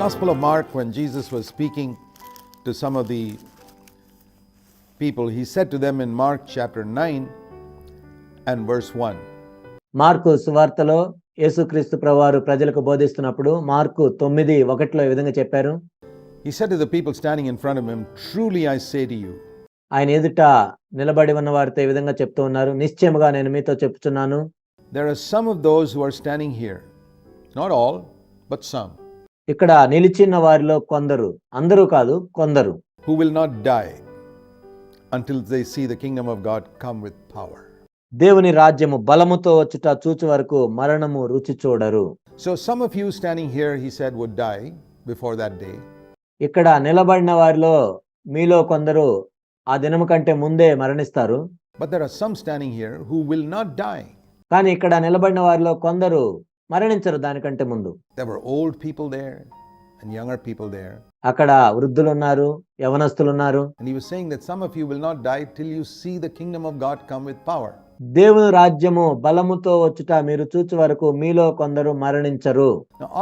Gospel of Mark, when Jesus was speaking to some of the people, he said to them in Mark chapter 9 and verse 1 Mark సువార్తలో యేసుక్రీస్తు ప్రభువారు ప్రజలకు బోధిస్తున్నప్పుడు mark తొమ్మిది ఒకటిలో ఈ విధంగా చెప్పారు He said to the people standing in front of him, Truly I say to you, ఆయన ఎదుట నిలబడి ఉన్న వారితో ఈ విధంగా చెప్తూ ఉన్నారు నిశ్చయముగా నేను మీతో చెప్తున్నాను there are some of those who are standing here, not all, but some, ఇక్కడ నిలిచిన వారిలో కొందరు అందరూ కాదు కొందరు. Who will not die until they see the kingdom of God come with power దేవుని రాజ్యము బలముతో వచ్చుట చూచే వరకు మరణము రుచి చూడరు. So some of you standing here he said would die before that day ఇక్కడ నిలబడిన వారిలో మీలో కొందరు ఆ దినము కంటే ముందే మరణిస్తారు. But there are some standing here who will not die కానీ ఇక్కడ నిలబడిన వారిలో కొందరు మరణించరు దానికంటే ముందు old people there and younger people there. అక్కడ వృద్ధులు ఉన్నారు యవనస్తులు ఉన్నారు And he was saying that some of you will not die till you see the kingdom of God come with power. దేవుని రాజ్యము బలముతో వచ్చుట మీరు చూచు వరకు మీలో కొందరు మరణించరు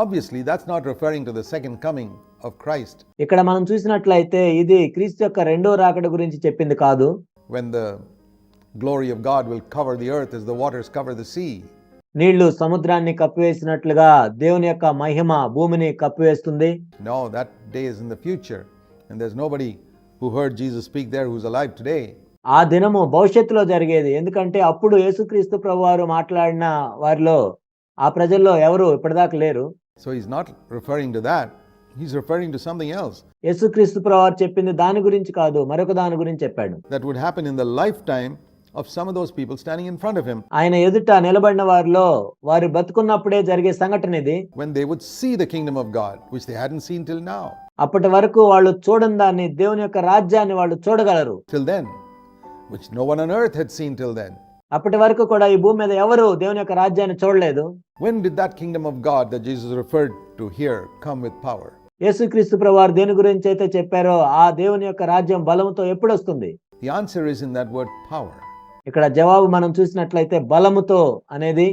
obviously, that's not referring to the second coming of Christ ఇక్కడ మనం చూసినట్లయితే ఇది క్రీస్తు యొక్క రెండో రాకడ గురించి చెప్పింది కాదు when the glory of God will cover the earth as the waters cover the sea. నీళ్ళు సముద్రాన్ని కప్పివేసినట్లుగా దేవుని యొక్క మహిమ భూమిని కప్పివేస్తుంది. No that days in the future and there is nobody who heard Jesus speak there who's alive today ఆ దినము భవిష్యత్తులో జరిగేది. ఎందుకంటే అప్పుడు యేసుక్రీస్తు ప్రభు వారు మాట్లాడిన వారిలో ఆ ప్రజల్లో ఎవరు ఇప్పటిదాకా లేరు. So is not referring to that he's referring to something else యేసుక్రీస్తు ప్రభు వారు చెప్పింది దాని గురించి కాదు మరొక దాని గురించి చెప్పాడు. That would happen in the lifetime some of those people standing in front of him ఆయన ఎదుట నిలబడిన వారిలో వారు బతుకున్నప్పుడే జరిగే సంఘటన ఇది when they would see the kingdom of God, which they hadn't seen till now. అప్పటి వరకు వాళ్ళు చూడని దాన్ని దేవుని యొక్క రాజ్యాన్ని వాళ్ళు చూడగలరు Till then, which no one on earth had seen till then. అప్పటి వరకు కూడా ఈ భూమి మీద ఎవరు దేవుని యొక్క రాజ్యాన్ని చూడలేదు When did that kingdom of God that Jesus referred to here come with power? యేసుక్రీస్తు ప్రభువారు దేని గురించి అయితే చెప్పారో ఆ దేవుని యొక్క రాజ్యం బలముతో ఎప్పుడు వస్తుంది The answer is in that word power. ఇక్కడ జవాబు మనం చూసినట్లయితే బలముతో అనేది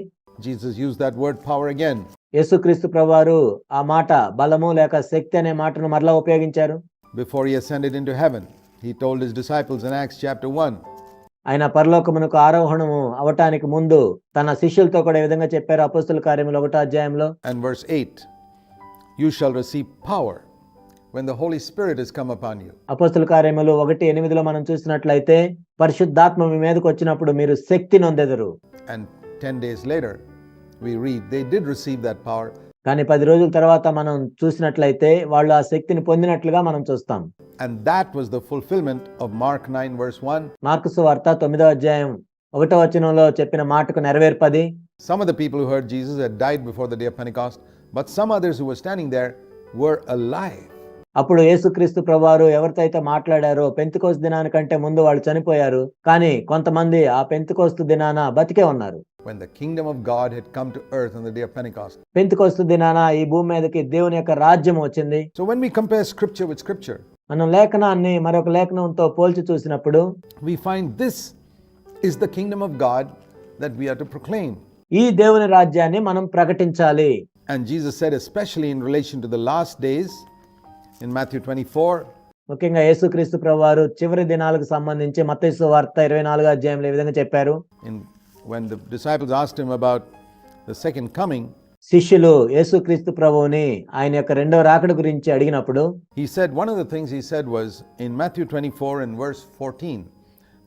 Jesus used that word power again. యేసుక్రీస్తు ప్రభువారు ఆ మాట బలము లేక శక్తి అనే మాటను మరలా ఉపయోగించారు. Before he ascended into heaven, he told his disciples in Acts chapter 1 ఆయన పరలోకమునకు ఆరోహణము అవటానికి ముందు తన శిష్యులతో కూడా ఈ విధంగా చెప్పారు అపస్తుల కార్యములు ఒకటో అధ్యాయంలో. And verse 8 You shall receive power when the Holy Spirit has come upon you. అపస్తుల కార్యములు ఒకటి ఎనిమిదిలో మనం చూసినట్లయితే పరిశుద్ధాత్మ మీ మీదకి వచ్చినప్పుడు మీరు శక్తి నొందెదరు And 10 days later, we read they did receive that power కానీ పది రోజుల తర్వాత మనం చూసినట్లయితే వాళ్ళు ఆ శక్తిని పొందినట్లుగా మనం చూస్తాం And that was the fulfillment of Mark 9, verse 1. మార్కుసు వార్త తొమ్మిదో అధ్యాయం ఒకటో వచనంలో చెప్పిన మాటకు నెరవేర్పది Some of the people who heard Jesus had died before the day of Pentecost, but some others who were standing there were alive. అప్పుడు యేసుక్రీస్తు ప్రభువారు ఎవరితో అయితే మాట్లాడారో పెంతుకోస్తు దినానికంటే ముందు వాళ్ళు చనిపోయారు కానీ కొంతమంది ఆ పెంతుకోస్తు దినాన బతికే ఉన్నారు When the kingdom of God had come to earth on the day of Pentecost. పెంతుకోస్తు దినాన ఈ భూమి మీదకి దేవుని యొక్క రాజ్యం వచ్చింది So when we compare scripture with scripture, మనం లేఖనాన్ని మరొక లేఖనంతో పోల్చి చూసినప్పుడు we find this is the kingdom of God that we are to proclaim. ఈ దేవుని రాజ్యాన్ని మనం ప్రకటించాలి And Jesus said, especially in relation to the last days, in Matthew 24, ముఖ్యంగా యేసుక్రీస్తు ప్రభువారు చివరి దినాలకు సంబంధించి మత్తయి వార్త ఇరవై నాలుగో అధ్యాయంలో ఈ విధంగా చెప్పారు when the disciples asked him about the second coming, శిష్యులు యేసుక్రీస్తు ప్రభువుని ఆయన యొక్క రెండవ రాకడ గురించి అడిగినప్పుడు he said, one of the things he said was in Matthew 24 and verse 14,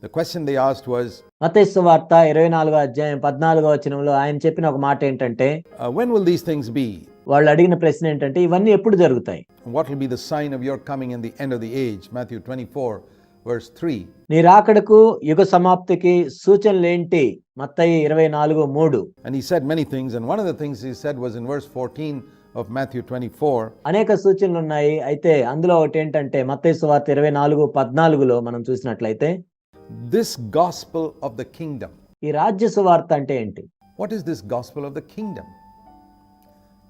the question they asked was, మతైసు వార్త ఇరవై నాలుగో అధ్యాయం పద్నాలుగో వచనంలో ఆయన చెప్పిన ఒక మాట ఏంటంటే uh, When will these things be? వాళ్ళు అడిగిన ప్రశ్న ఏంటంటే ఇవన్నీ ఎప్పుడు జరుగుతాయి? What will be the sign of your coming in the end of the age Matthew 24 verse 3 నీ రాకడకు యుగ సమాప్తికి సూచనలు ఏంటి? మత్తయి ఇరవై నాలుగు మూడు. అని said many things and one of the things he said was in verse 14 of Matthew 24 అనేక సూచనలు ఉన్నాయి అయితే అందులో ఒకటి ఏంటంటే మత్తయి సువార్త 24 14 లో మనం చూసినట్లయితే this gospel of the kingdom ఈ రాజ్య సువార్త అంటే ఏంటి? What is this gospel of the kingdom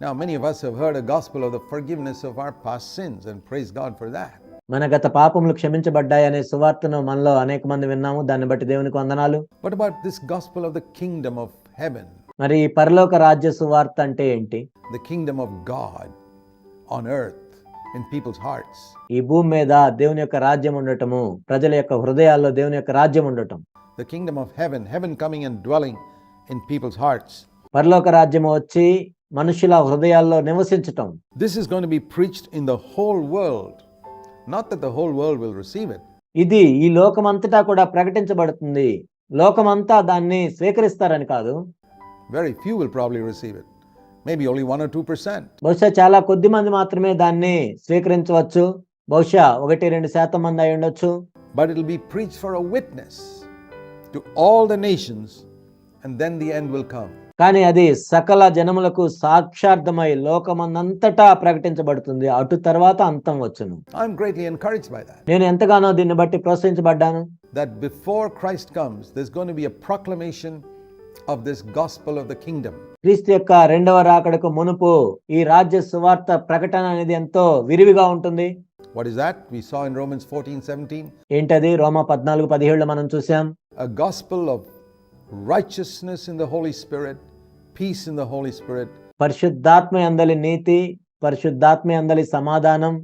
Now, many of us have heard a gospel of the forgiveness of our past sins, and praise God for that. మన గత పాపములు క్షమించబడ్డాయి అనే సువార్తను మనలో అనేక మంది విన్నాము దాన్ని బట్టి దేవునికి వందనాలు What about this gospel of the kingdom of heaven, మరి ఈ పరలోక రాజ్య సువార్త అంటే ఏంటి the kingdom of God on earth in people's hearts. ఈ భూమి మీద దేవుని యొక్క రాజ్యం ఉండటము ప్రజల యొక్క హృదయాల్లో దేవుని యొక్క రాజ్యం ఉండటం The kingdom of heaven, heaven coming and dwelling in people's hearts. పరలోక రాజ్యం వచ్చి మనుషుల హృదయాల్లో నివసించటం. This is going to be preached in the whole world not that the whole world will receive it ఇది ఈ లోకమంతటా కూడా ప్రకటించబడుతుంది. లోకమంతా దాన్ని స్వీకరిస్తారని కాదు. Very few will probably receive it maybe only 1 or 2 percent బహుశా చాలా కొద్ది మంది మాత్రమే దాన్ని స్వీకరించవచ్చు. బహుశా 1 2 శాతం మంది అయి ఉండొచ్చు. But it will be preached for a witness to all the nations and then the end will come కానీ అది సకల జనములకు సాక్షార్థమై లోకమన్నంతటా ప్రకటించబడుతుంది. అటు తర్వాత అంతం వచ్చును. నేను ఎంతగానో దీన్ని బట్టి ప్రోత్సహించబడ్డాను. That before Christ comes this gonna be a proclamation of this gospel of the kingdom క్రీస్తు యొక్క రెండవ రాకడకు మునుపు ఈ రాజ్య సువార్త ప్రకటన అనేది ఎంతో విరివిగా ఉంటుంది. What is that? We saw in Romans 14 17. A gospel of righteousness in the Holy Spirit peace in the Holy Spirit పరిశుద్ధాత్మ అందలి నీతి పరిశుద్ధాత్మ అందలి సమాధానం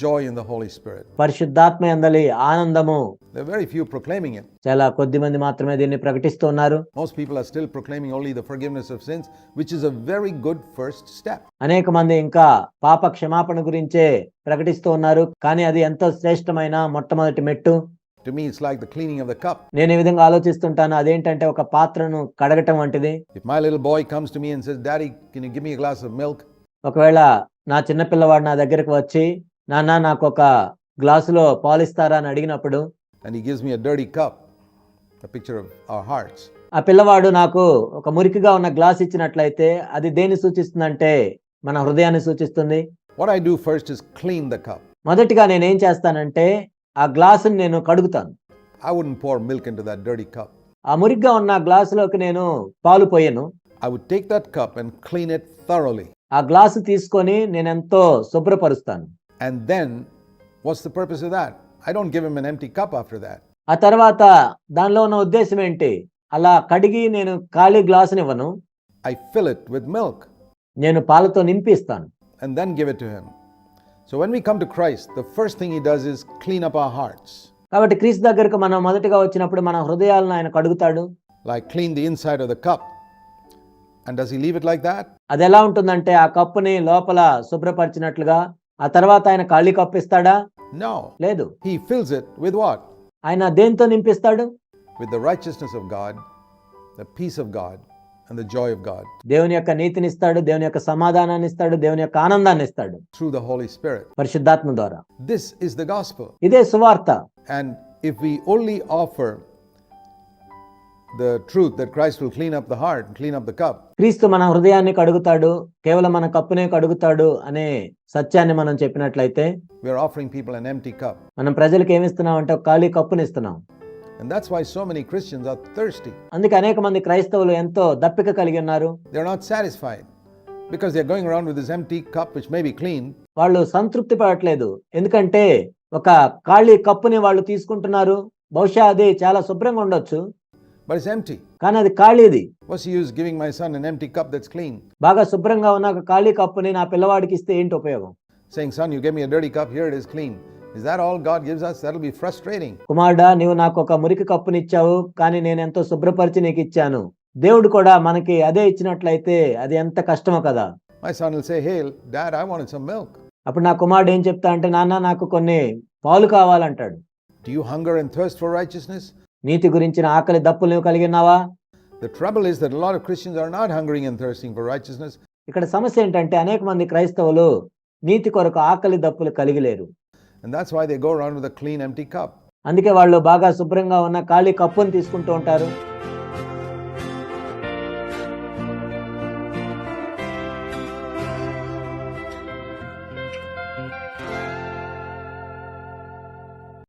joy in the Holy Spirit పరిశుద్ధాత్మ అందలి ఆనందము. వెరీ ఫ్యూ ప్రొక్లైమింగ్ ఇట్ చాలా కొద్ది మంది మాత్రమే దీన్ని ప్రకటిస్తున్నారు most people are still proclaiming only the forgiveness of sins which is a very good first step అనేక మంది ఇంకా పాప క్షమాపణ గురించే ప్రకటిస్తూ ఉన్నారు. కానీ అది ఎంతో శ్రేష్టమైన మొట్టమొదటి మెట్టు. To me it's like the cleaning of the cup నేను ఈ విధంగా ఆలోచిస్తుంటాను అదేంటంటే ఒక పాత్రను కడగటం వంటిది. If my little boy comes to me and says daddy can you give me a glass of milk ఒకవేళ నా చిన్న పిల్లవాడు నా దగ్గరికి వచ్చి నాన్న నాకు ఒక గ్లాసులో పాలిస్తారా? అని అడిగినప్పుడు and he gives me a dirty cup the picture of our hearts ఆ పిల్లవాడు నాకు ఒక మురికిగా ఉన్న గ్లాస్ ఇచ్చినట్లయితే అది దేని సూచిస్తుందంటే మన హృదయాన్ని సూచిస్తుంది. What I do first clean the cup మొదటిగా నేను ఏం చేస్తానంటే ఆ గ్లాసుని నేను కడుగుతాను. I would pour milk into that dirty cup ఆ మురిగ్గా ఉన్న గ్లాసులోకి నేను పాలు పోయను. I would take that cup and clean it thoroughly ఆ గ్లాస్ తీసుకొని నేను ఎంతో శుభ్రపరుస్తాను. And then what's the purpose of that I don't give him an empty cup after that ఆ తర్వాత దానిలో ఉన్న ఉద్దేశం ఏంటి? అలా కడిగి నేను ఖాళీ గ్లాస్ ఇవ్వను. I fill it with milk నేను పాలతో నింపిస్తాను. And then give it to him so when we come to Christ the first thing he does is clean up our hearts కాబట్టి క్రీస్తు దగ్గరికి మనం మొదటగా వచ్చినప్పుడు మన హృదయాలను ఆయన కడుగుతాడు. Like clean the inside of the cup and does he leave it like that అది ఎలా ఉంటుందంటే ఆ కప్పుని లోపల శుభ్రపరిచినట్లుగా ఆ తర్వాత ఆయన ఖాళీ కప్పు ఇస్తాడా? నో లేదు. He fills it with what ఆయన దేంతో నింపిస్తాడు? With the righteousness of God the peace of God and the joy of God దేవుని యొక్క నీతిని ఇస్తాడు దేవుని యొక్క సమాధానాన్ని ఇస్తాడు దేవుని యొక్క ఆనందాన్ని ఇస్తాడు through the Holy Spirit. పరిశుద్ధాత్మ ద్వారా This is the gospel. ఇదే సువార్త And if we only offer the truth that Christ will clean up the heart and clean up the cup, క్రీస్తు మన హృదయాన్ని కడుగుతాడు కేవలం మన కప్పునే కడుగుతాడు అనే సత్యాన్ని మనం చెప్పినట్లయితే we are offering people an empty cup. మనం ప్రజలకు ఏమిస్తున్నాం అంటే ఒక ఖాళీ కప్పుని ఇస్తున్నాం And that's why so many Christians are thirsty. అందుకే అనేక మంది క్రైస్తవులు ఎంతో దప్పిక కలిగి ఉన్నారు They're not satisfied because they're going around with this empty cup, which may be clean, వాళ్ళు సంతృప్తి పడట్లేదు ఎందుకంటే ఒక ఖాళీ కప్పుని వాళ్ళు తీసుకుంటున్నారు బహుశా అది చాలా శుభ్రంగా ఉండొచ్చు but it's empty. కానీ అది ఖాళీది What's the use giving my son an empty cup that's clean? బాగా శుభ్రంగా ఉన్న ఒక ఖాళీ కప్పుని నా పిల్లవాడికి ఇస్తే ఏంటి ఉపయోగం Saying, son, you gave me a dirty cup, here it is clean. Is that all God gives us? That will be frustrating కుమారుడా నీవు నాకు ఒక మురికి కప్పుని ఇచ్చావు కానీ నేను ఎంతో శుభ్రపరిచి నీకు ఇచ్చాను. దేవుడు కూడా మనకి అదే ఇచ్చినట్లయితే అది ఎంత కష్టమో కదా. My son will say hey dad I want some milk అప్పుడు నా కుమారుడు ఏం చెప్తా అంటే నాన్న నాకు కొన్ని పాలు కావాలంటాడు. Do you hunger and thirst for righteousness నీతి గురించిన ఆకలి దప్పులు నీవు కలిగి ఉన్నావా? The trouble is that lot of Christians are not hungering and thirsting for righteousness ఇక్కడ సమస్య ఏంటంటే అనేక మంది క్రైస్తవులు నీతి కొరకు ఆకలి దప్పులు కలిగి లేరు. And that's why they go round with a clean empty cup అందుకే వాళ్ళు బాగా శుభ్రంగా ఉన్న ఖాళీ కప్పును తీసుకుంటూ ఉంటారు.